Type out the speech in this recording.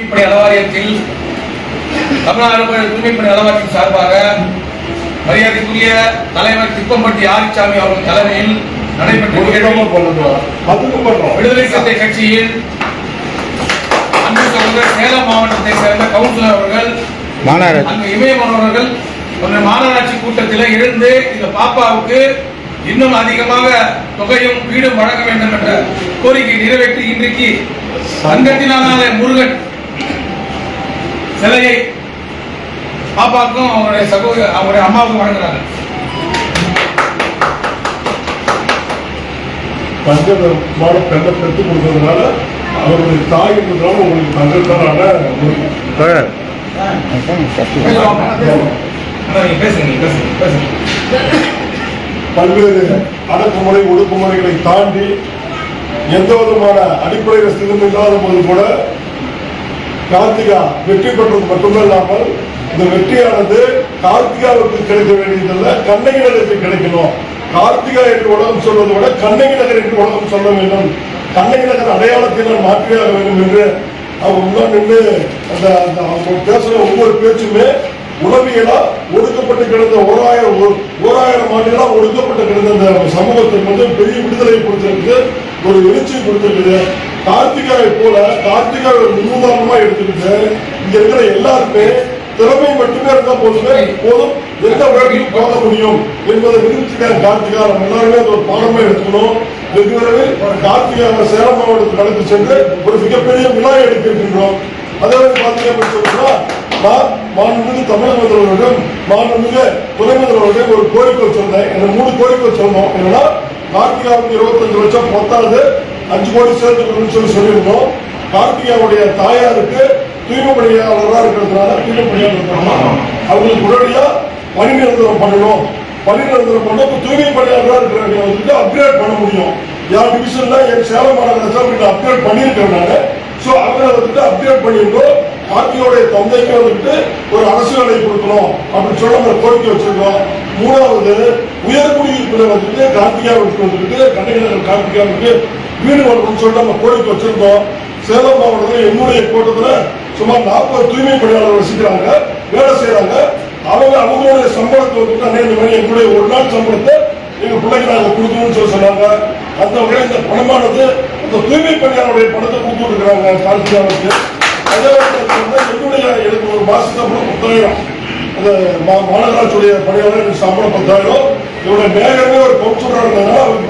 தூய்மைப்பணி அளவாரியத்தில் தமிழ்நாடு தூய்மைப்பணி அளவாரியத்தின் சார்பாக மரியாதைக்குரிய தலைவர் திப்பம்பட்டி ஆரிச்சாமி அவர்கள் தலைமையில் நடைபெற்ற விடுதலை சிறுத்தை கட்சியில் அன்பு சகோதரர் சேலம் மாவட்டத்தை சேர்ந்த கவுன்சிலர் அவர்கள் மாநகராட்சி. அங்கு இமயம் அவர்கள் ஒரு மாநகராட்சி கூட்டத்தில் எழுந்து இந்த பாப்பாவுக்கு இன்னும் அதிகமாக தொகையும் வீடும் வழங்க வேண்டும் என்ற கோரிக்கை நிறைவேற்றி இன்றைக்கு சங்கத்தினால முருகன் சிலையை பாப்பாவுக்கும் அவருடைய சகோதர அவருடைய அம்மாவுக்கும் வழங்குறாங்க பஞ்சமான பெண்ணை பெற்று கொடுத்ததுனால அவருடைய தாய் என்றதுனால உங்களுக்கு பேசுங்க பல்வேறு அடக்குமுறை ஒடுக்குமுறைகளை தாண்டி எந்த விதமான அடிப்படை வசதியும் இல்லாத போது கூட கார்த்திகா வெற்றி பெற்றது மட்டுமல்லாமல் இந்த வெற்றியானது கார்த்திகாவுக்கு கிடைக்க வேண்டியதல்ல கண்ணகி நகருக்கு கிடைக்கணும். கார்த்திகா என்று உலகம் சொல்வதை விட கண்ணகி நகர் என்று உலகம் சொல்ல வேண்டும். கண்ணகி நகர் அடையாளத்தை நான் மாற்றியாக வேண்டும் என்று அவங்க முன்னாடி நின்று அந்த அந்த அவங்க பேசுற ஒவ்வொரு பேச்சுமே உளவியலா ஒடுக்கப்பட்டு கிடந்த ஓராயிரம் ஓ- ஓராயிரம் ஆண்டுகளா ஒடுக்கப்பட்டு கிடந்த அந்த சமூகத்துக்கு வந்து பெரிய விடுதலை கொடுத்திருக்கு ஒரு எழுச்சி கொடுத்திருக்குது. கார்த்திகாவை போல கார்த்திகாவை முன்னுதாரணமா எடுத்துக்கிட்டு இங்க இருக்கிற எல்லாருமே திறமை மட்டுமே இருந்தா போதுமே போதும். எந்த உலகிலும் போக முடியும் என்பதை நிரூபிச்சுக்கார் கார்த்திகா. நம்ம எல்லாருமே அது ஒரு பாடமா எடுத்துக்கணும். வெகு விரைவில் கார்த்திகா சேலம் மாவட்டத்தில் அழைத்து சென்று ஒரு மிகப்பெரிய விழா எடுக்க அதே மாதிரி பாத்தீங்க அப்படின்னு சொன்னா நான் மாண்புமிகு தமிழக முதல்வர்களிடம் மாண்புமிகு துணை முதல்வர்களிடம் ஒரு கோரிக்கை வச்சிருந்தேன். இந்த மூணு கோரிக்கை சொன்னோம் என்னன்னா கார்த்திகாவுக்கு இருபத்தஞ்சு லட்சம் பத்தாவது அஞ்சு கோடி சேர்த்துக்கணும்னு சொல்லி சொல்லியிருந்தோம். கார்த்திகாவுடைய தாயாருக்கு தூய்மை பணியாளராக இருக்கிறதுனால தூய்மை பணியாளர் இருக்காங்க. அவங்களுக்கு உடனடியா பணி நிரந்தரம் பண்ணணும். பணி நிரந்தரம் பண்ண தூய்மை பணியாளராக இருக்கிறவங்க வந்துட்டு அப்கிரேட் பண்ண முடியும். யார் டிவிஷன்ல என் சேலம் மாநகராட்சி அப்கிரேட் பண்ணியிருக்கிறனால ஸோ அவங்களை வந்துட்டு அப்கிரேட் பண்ணியிருந்தோம். கார்த்தியோடைய தந்தைக்கு வந்துட்டு ஒரு அரசு வேலை கொடுக்கணும் அப்படின்னு சொல்லி நம்ம கோரிக்கை வச்சிருக்கோம். மூணாவது உயர்குடியிருப்பில் வந்துட்டு கார்த்திகாவுக்கு வந்துட்டு கண்ணகிநகர் கார்த்திகாவுக்கு வீடு வரணும்னு சொல்லிட்டு நம்ம கோரிக்கை வச்சிருந்தோம். சேலம் மாவட்டத்தில் என்னுடைய கூட்டத்தில் சுமார் நாற்பது தூய்மை பணியாளர்கள் வசிக்கிறாங்க வேலை செய்யறாங்க அவங்க அவங்களுடைய சம்பளத்தை வந்து அண்ணே இந்த மாதிரி எங்களுடைய ஒரு நாள் சம்பளத்தை எங்க பிள்ளைக்கு நாங்கள் கொடுக்கணும்னு சொல்லி சொன்னாங்க. அந்த வகையில் இந்த பணமானது அந்த தூய்மை பணியாளருடைய பணத்தை கொடுத்து இருக்கிறாங்க கார்த்திகாவுக்கு அதே என்னுடைய எனக்கு ஒரு மாச சம்பளம் பத்தாயிரம். அந்த மா- மாநகராட்சியுடைய பணியாளர் எனக்கு சம்பளம் பத்தாயிரம். இவருடைய மேகமே ஒரு பொறுப்பு இருந்ததுனால